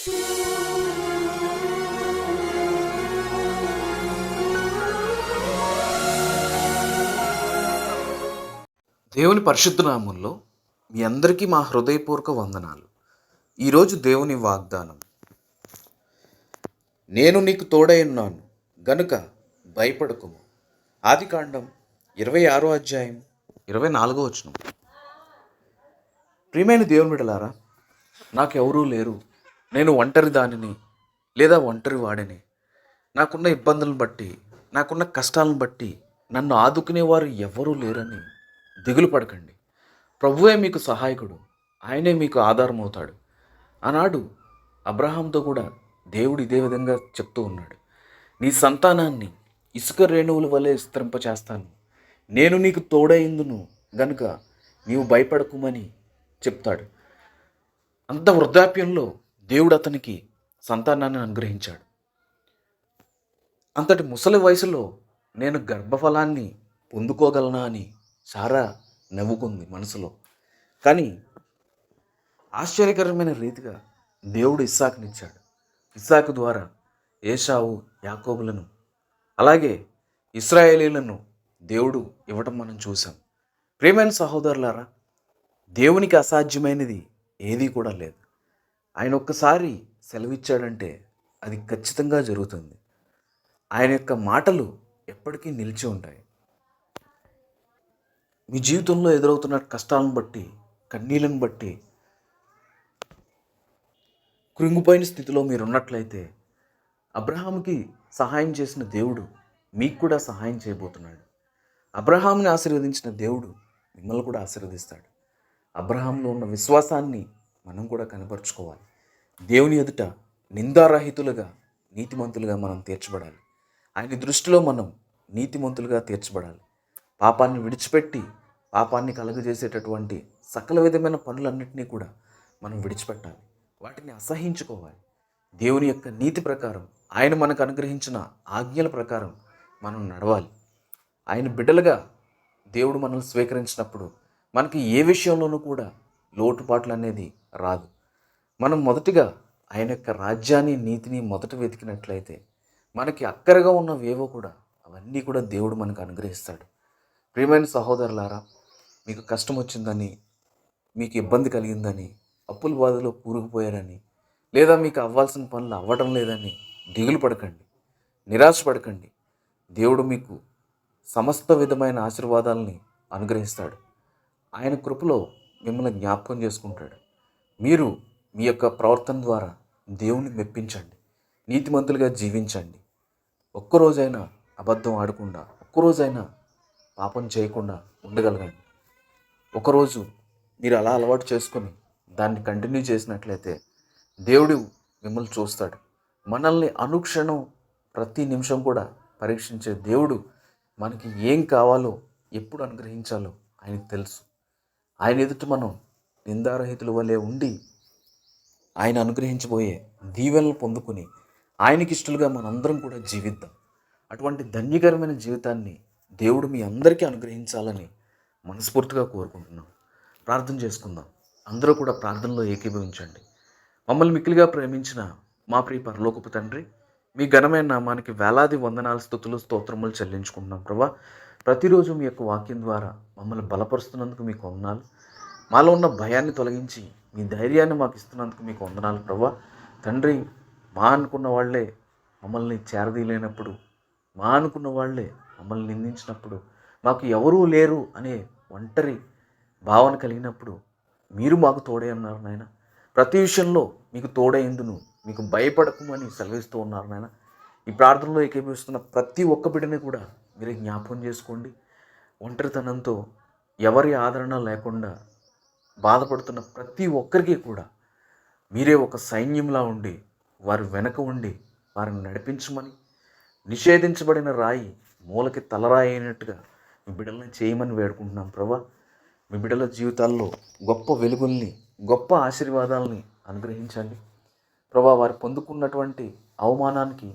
దేవుని పరిశుద్ధ నామంలో మీ అందరికీ మా హృదయపూర్వక వందనాలు. ఈరోజు దేవుని వాగ్దానం. నేను నీకు తోడై ఉన్నాను గనుక భయపడకుము. ఆదికాండం ఇరవై ఆరో అధ్యాయం ఇరవై నాలుగో వచనం. ప్రియమైన దేవుని బిడలారా నాకెవరూ లేరు. నేను ఒంటరి దానిని లేదా ఒంటరి వాడిని. నాకున్న ఇబ్బందులను బట్టి నాకున్న కష్టాలను బట్టి నన్ను ఆదుకునేవారు ఎవరూ లేరని దిగులు పడకండి. ప్రభువే మీకు సహాయకుడు. ఆయనే మీకు ఆధారం అవుతాడు ఆనాడు అబ్రహాంతో కూడా దేవుడు ఇదే విధంగా చెప్తూ ఉన్నాడు. నీ సంతానాన్ని ఇసుక రేణువుల వలె విస్తరింపచేస్తాను. నేను నీకు తోడైందును గనుక నీవు భయపడకుమని చెప్తాడు. అంత వృద్ధాప్యంలో దేవుడు అతనికి సంతానాన్ని అనుగ్రహించాడు. అంతటి ముసలి వయసులో నేను గర్భఫలాన్ని పొందుకోగలనా అని సారా నవ్వుకుంది మనసులో. కానీ ఆశ్చర్యకరమైన రీతిగా దేవుడు ఇస్సాకునిచ్చాడు. ఇస్సాకు ద్వారా ఏషావు యాకోబులను అలాగే ఇస్రాయేలీలను దేవుడు ఇవ్వటం మనం చూసాం ప్రేమైన సహోదరులారా దేవునికి అసాధ్యమైనది ఏదీ కూడా లేదు. ఆయన ఒక్కసారి సెలవిచ్చాడంటే అది ఖచ్చితంగా జరుగుతుంది. ఆయన యొక్క మాటలు ఎప్పటికీ నిలిచి ఉంటాయి. మీ జీవితంలో ఎదురవుతున్న కష్టాలను బట్టి కన్నీళ్ళను బట్టి కృంగిపోయిన స్థితిలో మీరు ఉన్నట్లయితే అబ్రహాంకి సహాయం చేసిన దేవుడు మీకు కూడా సహాయం చేయబోతున్నాడు. అబ్రహాంని ఆశీర్వదించిన దేవుడు మిమ్మల్ని కూడా ఆశీర్వదిస్తాడు. అబ్రహాంలో ఉన్న విశ్వాసాన్ని మనం కూడా కనపరుచుకోవాలి. దేవుని ఎదుట నిందారహితులుగా నీతిమంతులుగా మనం తీర్చబడాలి. ఆయన దృష్టిలో మనం నీతిమంతులుగా తీర్చబడాలి. పాపాన్ని విడిచిపెట్టి పాపాన్ని కలుగజేసేటటువంటి సకల విధమైన పనులన్నింటినీ కూడా మనం విడిచిపెట్టాలి. వాటిని అసహించుకోవాలి. దేవుని యొక్క నీతి ప్రకారం ఆయన మనకు అనుగ్రహించిన ఆజ్ఞల ప్రకారం మనం నడవాలి. ఆయన బిడ్డలుగా దేవుడు మనల్ని స్వీకరించినప్పుడు మనకి ఏ విషయంలోనూ కూడా లోటుపాట్లు అనేది రాదు. మనం మొదటిగా ఆయన యొక్క రాజ్యాన్ని నీతిని మొదట వెతికినట్లయితే మనకి అక్కరగా ఉన్నవేవో కూడా అవన్నీ కూడా దేవుడు మనకు అనుగ్రహిస్తాడు. ప్రియమైన సహోదరులారా మీకు కష్టం వచ్చిందని మీకు ఇబ్బంది కలిగిందని అప్పుల బాధలో కూరుకుపోయారని లేదా మీకు అవ్వాల్సిన పనులు అవ్వడం లేదని దిగులు పడకండి నిరాశ పడకండి. దేవుడు మీకు సమస్త విధమైన ఆశీర్వాదాలని అనుగ్రహిస్తాడు. ఆయన కృపలో మిమ్మల్ని జ్ఞాపకం చేసుకుంటాడు. మీరు మీ యొక్క ప్రవర్తన ద్వారా దేవుని మెప్పించండి. నీతిమంతులుగా జీవించండి. ఒక్కరోజైనా అబద్ధం ఆడకుండా ఒక్కరోజైనా పాపం చేయకుండా ఉండగలగండి. ఒకరోజు మీరు అలా అలవాటు చేసుకొని దాన్ని కంటిన్యూ చేసినట్లయితే దేవుడు మిమ్మల్ని చూస్తాడు. మనల్ని అనుక్షణం ప్రతి నిమిషం కూడా పరీక్షించే దేవుడు మనకి ఏం కావాలో ఎప్పుడు అనుగ్రహించాలో ఆయనకు తెలుసు. ఆయన ఎదుట మనం నిందారహితుల వలె ఉండి ఆయన అనుగ్రహించబోయే దీవెనలు పొందుకుని ఆయనకి ఇష్టలుగా మనందరం కూడా జీవిద్దాం. అటువంటి ధన్యకరమైన జీవితాన్ని దేవుడు మీ అందరికీ అనుగ్రహించాలని మనస్ఫూర్తిగా కోరుకుంటున్నాం. ప్రార్థన చేసుకుందాం. అందరూ కూడా ప్రార్థనలో ఏకీభవించండి. మమ్మల్ని మిక్కిలిగా ప్రేమించిన మా ప్రియ పరలోకపు తండ్రి మీ ఘనమైన నామానికి వేలాది వందనాల స్థుతులు స్తోత్రములు చెల్లించుకుంటున్నాం ప్రభా. ప్రతిరోజు మీ యొక్క వాక్యం ద్వారా మమ్మల్ని బలపరుస్తున్నందుకు మీకు వందనాలు. మాలో ఉన్న భయాన్ని తొలగించి మీ ధైర్యాన్ని మాకు ఇస్తున్నందుకు మీకు వందనాలు ప్రభా తండ్రి మా అనుకున్న వాళ్ళే మమ్మల్ని చేరదీయలేనప్పుడు మా అనుకున్న వాళ్ళే మమ్మల్ని నిందించినప్పుడు మాకు ఎవరూ లేరు అనే ఒంటరి భావన కలిగినప్పుడు మీరు మాకు తోడే ఉన్నారు నాయన. ప్రతి విషయంలో మీకు తోడైందును మీకు భయపడకమని సెలవిస్తూ ఉన్నారు నాయన. ఈ ప్రార్థనలో ఏకీభవిస్తున్న ప్రతి ఒక్క బిడ్డని కూడా మీరు జ్ఞాపకం చేసుకోండి. ఒంటరితనంతో ఎవరి ఆదరణ లేకుండా బాధపడుతున్న ప్రతి ఒక్కరికి కూడా మీరే ఒక సైన్యంలా ఉండి వారి వెనక ఉండి వారిని నడిపించమని నిషేధించబడిన రాయి మూలకి తలరాయి అయినట్టుగా మీ బిడ్డల్ని చేయమని వేడుకుంటున్నాం ప్రభా. మీ బిడ్డల జీవితాల్లో గొప్ప వెలుగుల్ని గొప్ప ఆశీర్వాదాలని అనుగ్రహించండి. ప్రభా వారు పొందుకున్నటువంటి అవమానానికి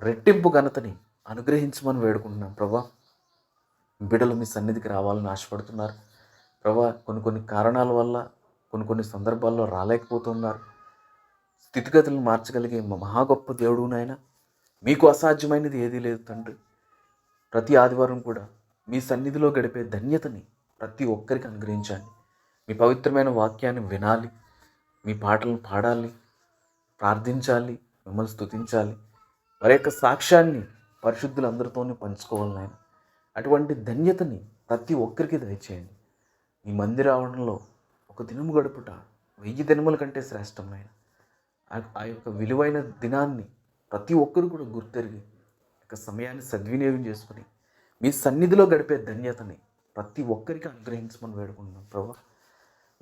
రెట్టింపు ఘనతని అనుగ్రహించమని వేడుకుంటున్నాం ప్రభా. బిడ్డలు మీ సన్నిధికి రావాలని ఆశపడుతున్నారు. ప్రభా కొన్ని కొన్ని కారణాల వల్ల కొన్ని కొన్ని సందర్భాల్లో రాలేకపోతున్నారు. స్థితిగతులను మార్చగలిగే మహా గొప్ప దేవుడు నాయన. మీకు అసాధ్యమైనది ఏదీ లేదు తండ్రి. ప్రతి ఆదివారం కూడా మీ సన్నిధిలో గడిపే ధన్యతని ప్రతి ఒక్కరికి అనుగ్రహించాలి మీ పవిత్రమైన వాక్యాన్ని వినాలి. మీ పాటలను పాడాలి. ప్రార్థించాలి. మిమ్మల్ని స్తుతించాలి. వారి యొక్క సాక్ష్యాన్ని పరిశుద్ధులందరితోనే పంచుకోవాలి నాయన. అటువంటి ధన్యతని ప్రతి ఒక్కరికి దయచేయండి. ఈ మందిరావరణలో ఒక దినము గడుపుట వెయ్యి దినముల కంటే శ్రేష్టమైన. ఆ- ఆ యొక్క విలువైన దినాన్ని ప్రతి ఒక్కరు కూడా గుర్తెరిగి యొక్క సమయాన్ని సద్వినియోగం చేసుకుని మీ సన్నిధిలో గడిపే ధన్యతని ప్రతి ఒక్కరికి అనుగ్రహించమని వేడుకుంటున్నాం ప్రభా.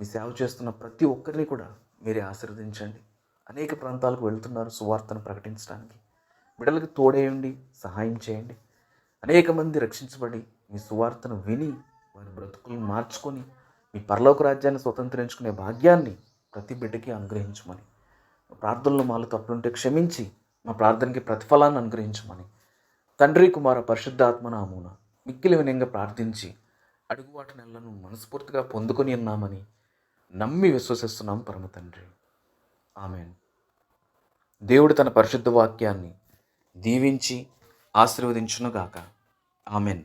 మీ సేవ చేస్తున్న ప్రతి ఒక్కరిని కూడా మీరే ఆశీర్వదించండి. అనేక ప్రాంతాలకు వెళ్తున్నారు సువార్తను ప్రకటించడానికి. బిడ్డలకు తోడేయండి సహాయం చేయండి. అనేక మంది రక్షించబడి మీ సువార్తను విని వారి బ్రతుకులను మార్చుకొని మీ పరలోక రాజ్యాన్ని స్వతంత్రించుకునే భాగ్యాన్ని ప్రతి బిడ్డకి అనుగ్రహించమని ప్రార్థనలు మాలో తప్పులుంటే క్షమించి మా ప్రార్థనకి ప్రతిఫలాన్ని అనుగ్రహించమని. తండ్రి కుమార పరిశుద్ధాత్మ నామూన మిక్కిలి వినయంగా ప్రార్థించి అడుగువాటి నెలను మనస్ఫూర్తిగా పొందుకొని ఉన్నామని నమ్మి విశ్వసిస్తున్నాం పరమ తండ్రి. ఆమెన్. దేవుడు తన పరిశుద్ధ వాక్యాన్ని దీవించి ఆశీర్వదించునుగాక. ఆమెన్.